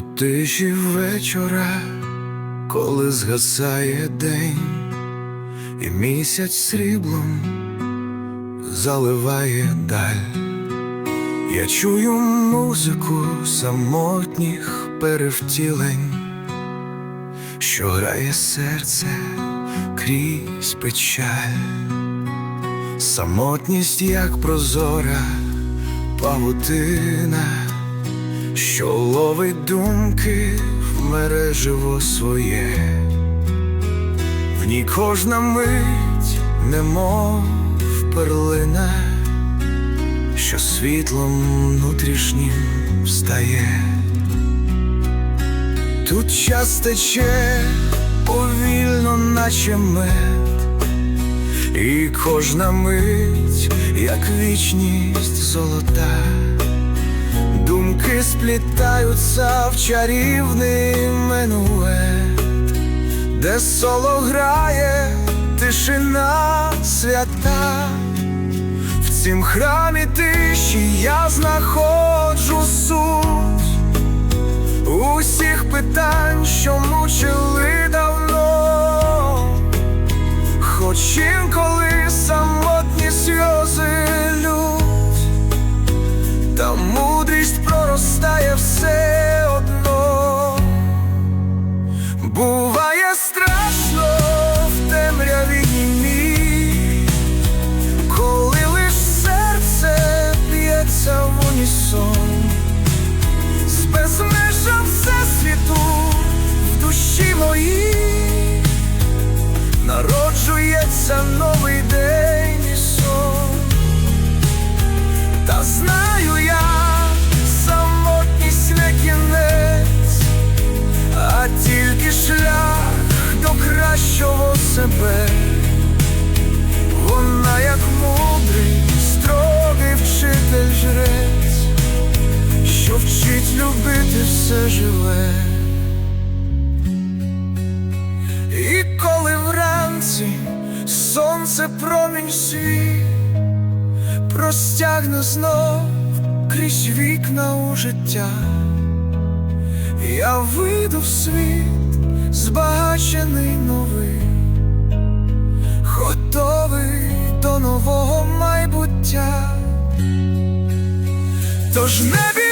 тиші вечора, коли згасає день, і місяць сріблом заливає даль. Я чую музику самотніх перевтілень, що грає серце крізь печаль, самотність, як прозора павутина, що ловить думки в мереживо своє, в ній кожна мить, немов перлина що світлом внутрішнім встає. Тут час тече повільно, наче мед, і кожна мить, як вічність золота, сплітаються в чарівний минует, де соло грає тишина свята. В цім храмі тиші я знаходжу суть усіх питань, що мучили давно, хоч інколи народжується новий день і сон, та знаю я, самотність не кінець, а тільки шлях до кращого себе. Вона як мудрий, строгий вчитель жрець, що вчить любити все живе. Сонце промінь свій простягне знов крізь вікна у життя, я вийду в світ, збагачений новий готовий до нового майбуття. Тож не